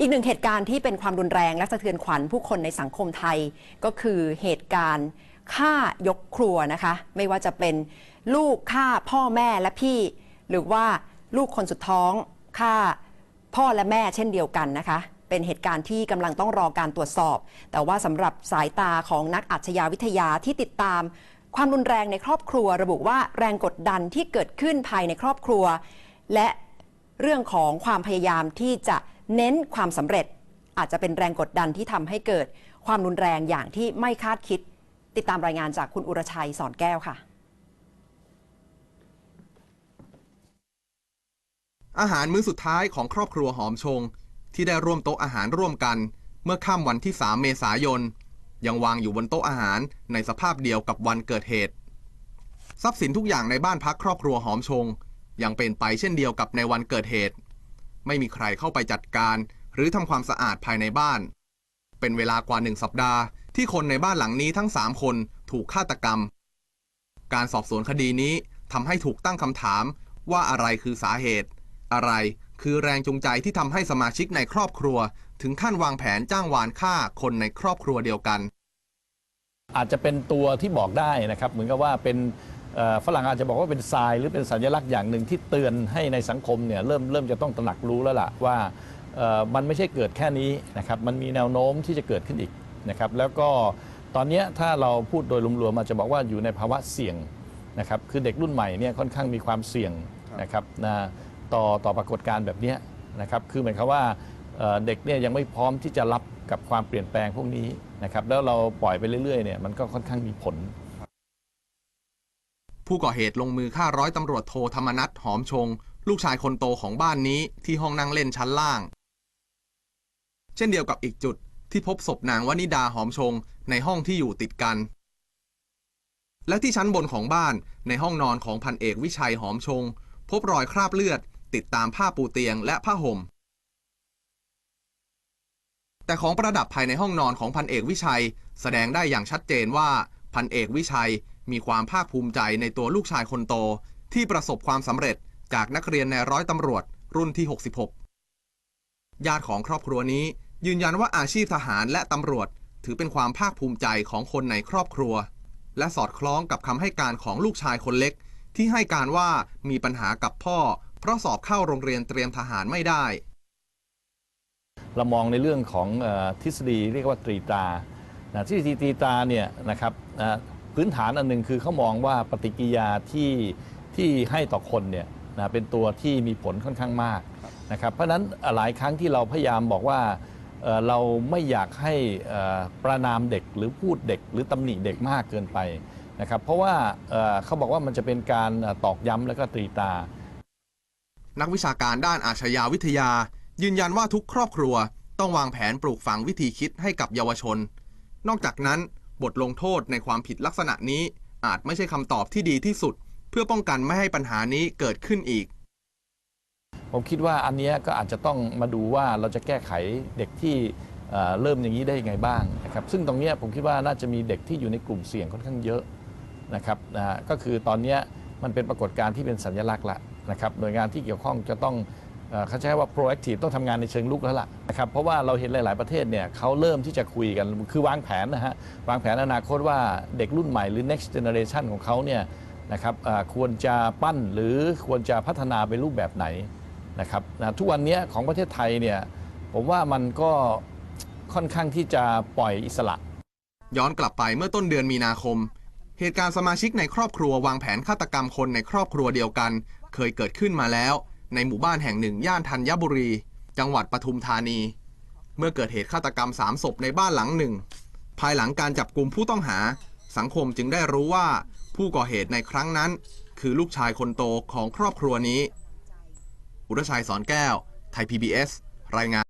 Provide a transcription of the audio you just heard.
อีกหนึ่งเหตุการณ์ที่เป็นความรุนแรงและสะเทือนขวัญผู้คนในสังคมไทย ก็คือเหตุการณ์ฆ่ายกครัวนะคะ ไม่ว่าจะเป็นลูกฆ่าพ่อแม่และพี่ หรือว่าลูกคนสุดท้องฆ่าพ่อและแม่เช่นเดียวกันนะคะ เป็นเหตุการณ์ที่กำลังต้องรอการตรวจสอบ แต่ว่าสำหรับสายตาของนักอาชญาวิทยาที่ติดตามความรุนแรงในครอบครัวระบุว่าแรงกดดันที่เกิดขึ้นภายในครอบครัว และเรื่องของความพยายามที่จะ เน้นความสำเร็จอาจจะเป็นแรงกดดันที่ทำให้เกิดความรุนแรงอย่างที่ไม่คาดคิด ติดตามรายงานจากคุณอุรชัยสอนแก้วค่ะ อาหารมื้อสุดท้ายของครอบครัวหอมชง ที่ได้ร่วมโต๊ะอาหารร่วมกัน เมื่อค่ำวันที่ 3 เมษายน ยังวางอยู่บนโต๊ะอาหารในสภาพเดียวกับวันเกิดเหตุ ทรัพย์สินทุกอย่างในบ้านพักครอบครัวหอมชง ยังเป็นไปเช่นเดียวกับในวันเกิดเหตุ ไม่มีใครเข้าไปจัดการ หรือทำความสะอาดภายในบ้าน เป็นเวลากว่าหนึ่งสัปดาห์ ที่คนในบ้านหลังนี้ทั้ง 3 คนถูกฆาตกรรม การสอบสวนคดีนี้ทำให้ถูกตั้งคำถามว่าอะไรคือสาเหตุ อะไรคือแรงจูงใจที่ทำให้สมาชิกในครอบครัว ถึงขั้นวางแผนจ้างวานฆ่าคนในครอบครัวเดียวกัน อาจจะเป็นตัวที่บอกได้นะครับ เหมือนกับว่าเป็น ฝรั่งอาจจะบอกว่าเป็นทรายหรือเป็นสัญลักษณ์อย่างหนึ่งที่เตือนให้ในสังคมเนี่ยเริ่มเริ่มจะต้องตระหนักรู้แล้วล่ะว่ามันไม่ใช่เกิดแค่นี้นะครับมันมีแนวโน้มที่จะเกิดขึ้นอีกนะครับแล้วก็ตอนนี้ถ้าเราพูดโดยรวมๆมาจะบอกว่าอยู่ในภาวะเสี่ยงนะครับคือเด็กรุ่นใหม่เนี่ยค่อนข้างมีความเสี่ยงนะครับนะต่อต่อปรากฏการณ์แบบนี้นะครับคือหมายความว่าเด็กเนี่ยยังไม่พร้อมที่จะรับกับความเปลี่ยนแปลงพวกนี้นะครับแล้วเราปล่อยไปเรื่อยๆเนี่ยมันก็ค่อนข้างมีผล ผู้ก่อเหตุลงมือฆ่าร้อยตำรวจโทธรรมนัฐหอมชง ลูกชายคนโตของบ้านนี้ที่ห้องนั่งเล่นชั้นล่าง เช่นเดียวกับอีกจุดที่พบศพนางวนิดาหอมชง ในห้องที่อยู่ติดกัน และที่ชั้นบนของบ้านในห้องนอนของพันเอกวิชัยหอมชง พบรอยคราบเลือด ติดตามผ้าปูเตียงและผ้าห่ม แต่ของประดับภายในห้องนอนของพันเอกวิชัย แสดงได้อย่างชัดเจนว่าพันเอกวิชัย มีความภาคภูมิใจในตัวลูกชายคนโต ที่ประสบความสำเร็จจากนักเรียนในร้อยตำรวจ รุ่นที่ 66 ญาติของครอบครัวนี้ ยืนยันว่าอาชีพทหารและตำรวจ ถือเป็นความภาคภูมิใจของคนในครอบครัว และสอดคล้องกับคำให้การของลูกชายคนเล็ก ที่ให้การว่ามีปัญหากับพ่อ เพราะสอบเข้าโรงเรียนเตรียมทหารไม่ได้ เรามองในเรื่องของอทฤษฎีเรียกว่าตรีตาทฤษฎีตรีตาเนี่ยนะครับ พื้นฐานอันหนึ่งคือเขามองว่าปฏิกิริยาที่ที่ให้ต่อคนเนี่ยนะเป็นตัวที่มีผลค่อนข้างมากนะครับเพราะฉะนั้นหลายครั้งที่เราพยายามบอกว่าเราไม่อยากให้ประนามเด็กหรือพูดเด็ก หรือตำหนิเด็กมากเกินไปนะครับเพราะว่าเขาบอกว่ามันจะเป็นการตอกย้ำแล้วก็ตรีตา นักวิชาการด้านอาชญาวิทยา ยืนยันว่าทุกครอบครัว ต้องวางแผนปลูกฝังวิธีคิดให้กับเยาวชน นอกจากนั้น บทลงโทษในความผิดลักษณะนี้ อาจไม่ใช่คำตอบที่ดีที่สุด เพื่อป้องกันไม่ให้ปัญหานี้เกิดขึ้นอีก ผมคิดว่าอันนี้ก็อาจจะต้องมาดูว่าเราจะแก้ไขเด็กที่เริ่มอย่างนี้ได้ยังไงบ้างนะครับซึ่งตรงนี้ผมคิดว่าน่าจะมีเด็กที่อยู่ในกลุ่มเสี่ยงค่อนข้างเยอะนะครับนะก็คือตอนนี้มันเป็นปรากฏการณ์ที่เป็นสัญลักษณ์ละนะครับหน่วยงานที่เกี่ยวข้องจะต้อง เขาใช้ว่า proactive ต้องทำงานในเชิงลุกแล้วล่ะนะครับเพราะว่าเราเห็นหลาย ๆ ประเทศเนี่ยเขาเริ่มที่จะคุยกันคือวางแผนนะฮะวางแผนอนาคตว่าเด็กรุ่นใหม่หรือ next generation ของเขาเนี่ยนะครับควรจะปั้นหรือควรจะพัฒนาไปรูปแบบไหนนะครับนะทุกวันนี้ของประเทศไทยเนี่ยผมว่ามันก็ค่อนข้างที่จะปล่อยอิสระ ย้อนกลับไปเมื่อต้นเดือนมีนาคม เหตุการณ์สมาชิกในครอบครัววางแผนฆาตกรรมคนในครอบครัวเดียวกัน เคยเกิดขึ้นมาแล้ว ในหมู่บ้านแห่งหนึ่งย่านธัญบุรี จังหวัดปทุมธานี เมื่อเกิดเหตุฆาตกรรมสามศพในบ้านหลังหนึ่ง ภายหลังการจับกลุ่มผู้ต้องหา สังคมจึงได้รู้ว่าผู้ก่อเหตุในครั้งนั้น คือลูกชายคนโตของครอบครัวนี้ อุรชัยสอนแก้ว ไทย PBS รายงาน